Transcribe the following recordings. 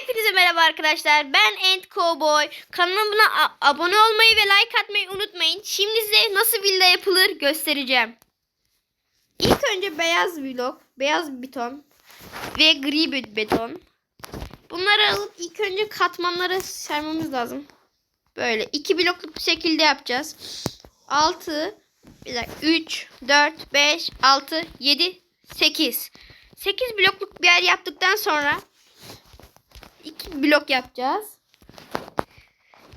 Hepinize merhaba arkadaşlar. Ben Ant Cowboy. Kanalıma abone olmayı ve like atmayı unutmayın. Şimdi size nasıl villa yapılır göstereceğim. İlk önce beyaz blok, beyaz beton ve gri beton. Bunları alıp ilk önce katmanlara sermemiz lazım. Böyle iki blokluk bir şekilde yapacağız. 6 bir dakika 3 4 5 6 7 8 8 blokluk bir yer yaptıktan sonra blok yapacağız.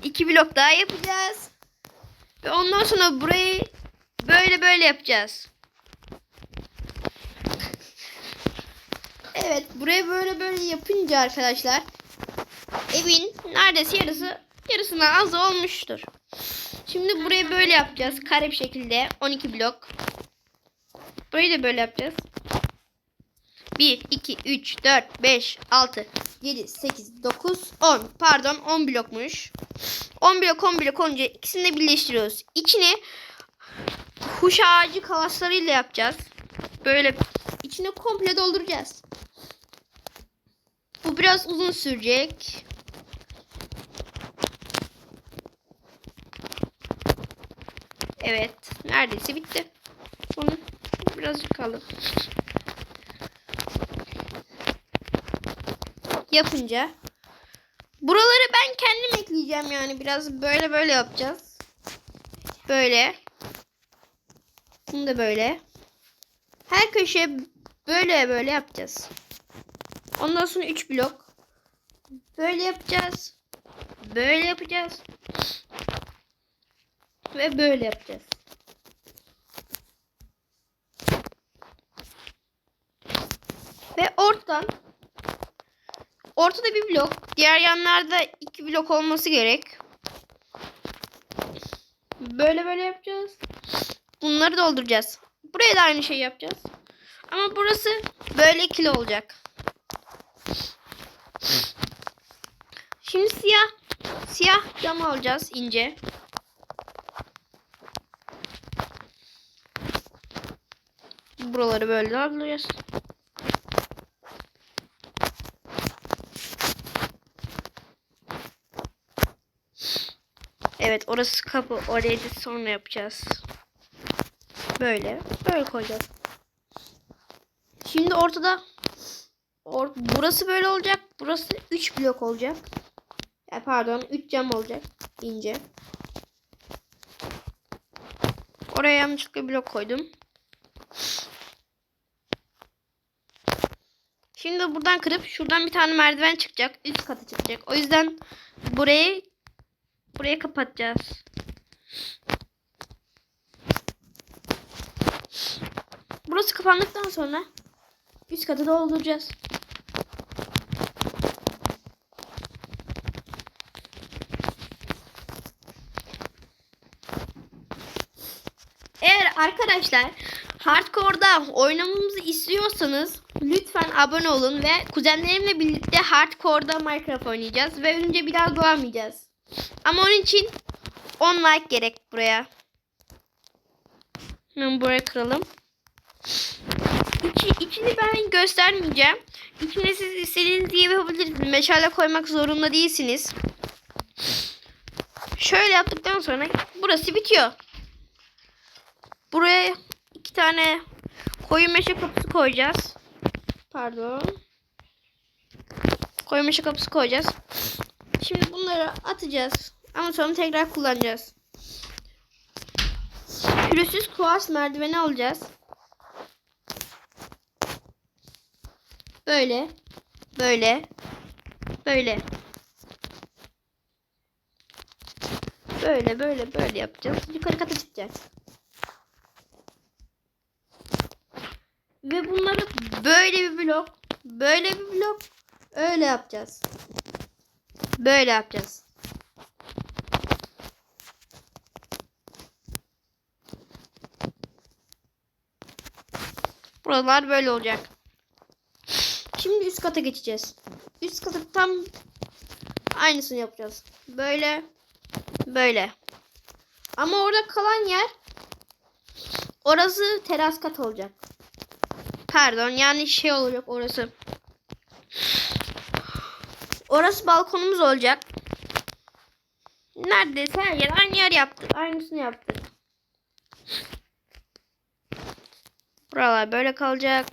İki blok daha yapacağız. Ve ondan sonra burayı böyle böyle yapacağız. Evet burayı böyle böyle yapınca arkadaşlar evin neredeyse yarısı yarısından az olmuştur. Şimdi burayı böyle yapacağız. Kare bir şekilde 12 blok. Burayı da böyle yapacağız. 1, 2, 3, 4, 5, 6, 7, 8, 9, 10. Pardon 10 blokmuş. 10 blok 10 blok olunca ikisini de birleştiriyoruz. İçine huş ağacı kalaslarıyla yapacağız. Böyle içine komple dolduracağız. Bu biraz uzun sürecek. Evet. Neredeyse bitti. Bunu birazcık kaldı. Yapınca buraları ben kendim ekleyeceğim yani biraz böyle böyle yapacağız. Böyle. Bunu da böyle. Her köşe böyle böyle yapacağız. Ondan sonra 3 blok. Böyle yapacağız. Böyle yapacağız. Ve böyle yapacağız. Ve ortadan ortada bir blok. Diğer yanlarda iki blok olması gerek. Böyle böyle yapacağız. Bunları dolduracağız. Buraya da aynı şeyi yapacağız. Ama burası böyle ikili olacak. Şimdi siyah siyah cam alacağız ince. Buraları böyle alacağız. Evet orası kapı. Orayı da sonra yapacağız. Böyle. Böyle koyacağız. Şimdi ortada or burası böyle olacak. Burası 3 blok olacak. Ya pardon 3 cam olacak. ince. Oraya yanlışlıkla blok koydum. Şimdi buradan kırıp şuradan bir tane merdiven çıkacak. Üst kata çıkacak. O yüzden burayı buraya kapatacağız. Burası kapandıktan sonra üst katı dolduracağız. Eğer arkadaşlar hardcore'da oynamamızı istiyorsanız lütfen abone olun ve kuzenlerimle birlikte hardcore'da Minecraft oynayacağız ve önce biraz doğamayacağız. Ama onun için 10 like gerek buraya. Hemen buraya kıralım. İçi, içini ben göstermeyeceğim. İçine siz istediğiniz gibi yapabilirsiniz. Meşale koymak zorunda değilsiniz. Şöyle yaptıktan sonra burası bitiyor. Buraya iki tane koyu meşe kapısı koyacağız. Pardon. Koyu meşe kapısı koyacağız. Şimdi bunları atacağız. Ama sonra tekrar kullanacağız. Pürüzsüz kuars merdiveni alacağız. Böyle. Böyle. Böyle. Böyle böyle böyle yapacağız. Yukarı kata çıkacağız. Ve bunları böyle bir blok, böyle bir blok, öyle yapacağız. Böyle yapacağız. Buralar böyle olacak. Şimdi üst kata geçeceğiz. Üst kata tam aynısını yapacağız. Böyle, böyle. Ama orada kalan yer orası teras kat olacak. Pardon yani şey olacak orası. Orası balkonumuz olacak. Neredeyse her yer aynı yer yaptık. Aynısını yaptık. Buralar böyle kalacak.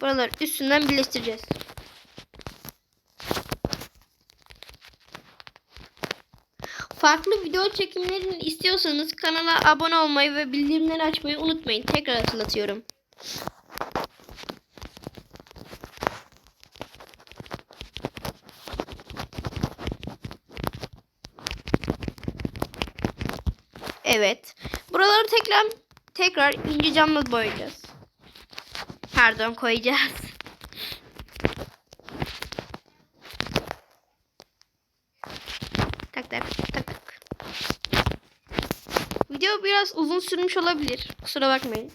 Buraları üstünden birleştireceğiz. Farklı video çekimlerini istiyorsanız kanala abone olmayı ve bildirimleri açmayı unutmayın. Tekrar hatırlatıyorum. Evet. Buraları tekrar tekrar ince camla boyayacağız. Pardon koyacağız. Tak tak tak tak. Video biraz uzun sürmüş olabilir. Kusura bakmayın.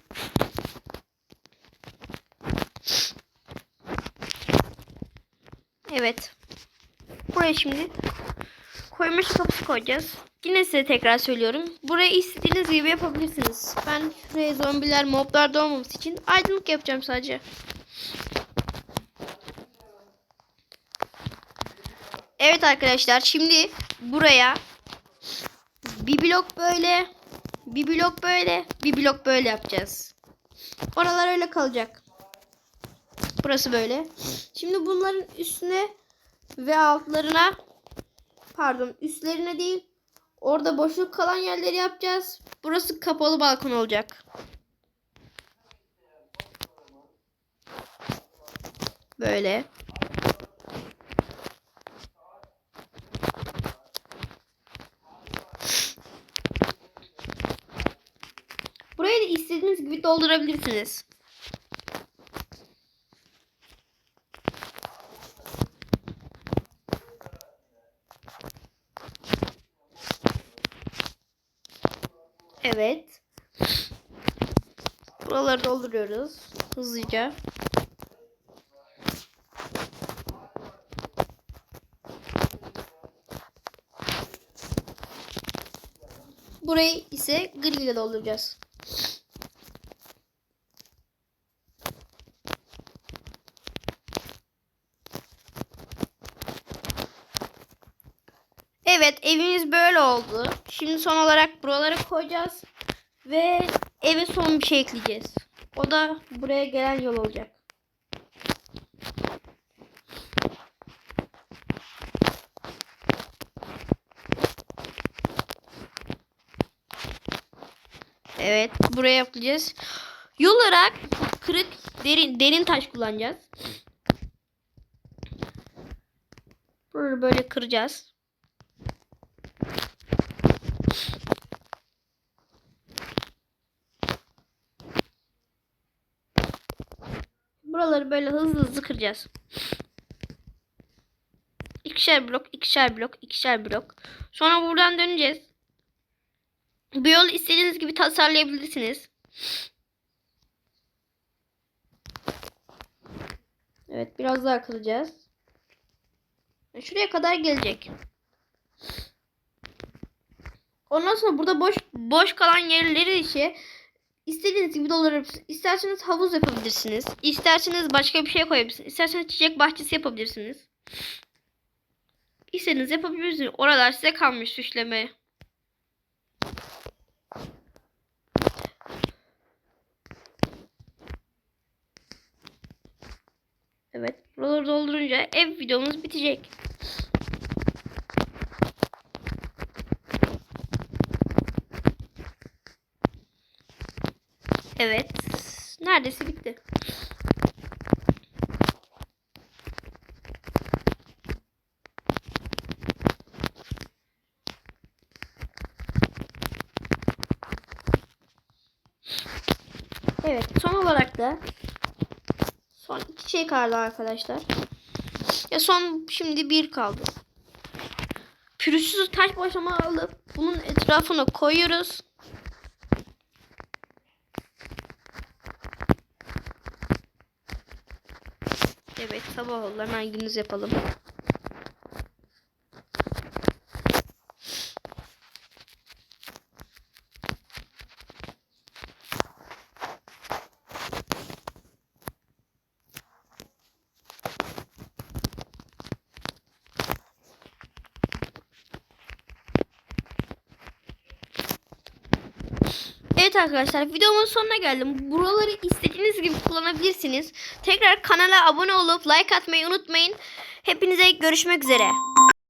Evet. Buraya şimdi koyma kapısı koyacağız. Yine size tekrar söylüyorum. Burayı istediğiniz gibi yapabilirsiniz. Ben şuraya zombiler, moblar doğmaması için aydınlık yapacağım sadece. Evet arkadaşlar şimdi buraya bir blok böyle, bir blok böyle, bir blok böyle yapacağız. Oralar öyle kalacak. Burası böyle. Şimdi bunların üstüne ve altlarına pardon üstlerine değil orada boşluk kalan yerleri yapacağız. Burası kapalı balkon olacak. Böyle. Burayı da istediğiniz gibi doldurabilirsiniz. Evet. Buraları dolduruyoruz hızlıca. Burayı ise gri ile dolduracağız. Evet evimiz böyle oldu. Şimdi son olarak buraları koyacağız. Ve eve son bir şey ekleyeceğiz. O da buraya gelen yol olacak. Evet buraya yapacağız. Yol olarak kırık derin derin taş kullanacağız. Böyle böyle kıracağız. Buraları böyle hızlı hızlı kıracağız. İkişer blok, ikişer blok, ikişer blok. Sonra buradan döneceğiz. Bu yolu istediğiniz gibi tasarlayabilirsiniz. Evet biraz daha kıracağız. Şuraya kadar gelecek. Ondan sonra burada boş boş kalan yerleri işe istediğiniz gibi doldurabilirsiniz. İsterseniz havuz yapabilirsiniz. İsterseniz başka bir şey koyabilirsiniz. İsterseniz çiçek bahçesi yapabilirsiniz. İstediğiniz yapabilirsiniz. Oralar size kalmış süsleme. Evet. Buraları doldurunca ev videomuz bitecek. Evet. Neredeyse bitti. Evet. Son olarak da son iki şey kaldı arkadaşlar. Ya son şimdi bir kaldı. Pürüzsüz taş başlama alıp bunun etrafına koyuyoruz. Evet sabah oldu hemen gündüz yapalım. Evet arkadaşlar videomun sonuna geldim. Buraları istediğiniz gibi kullanabilirsiniz. Tekrar kanala abone olup like atmayı unutmayın. Hepinize görüşmek üzere.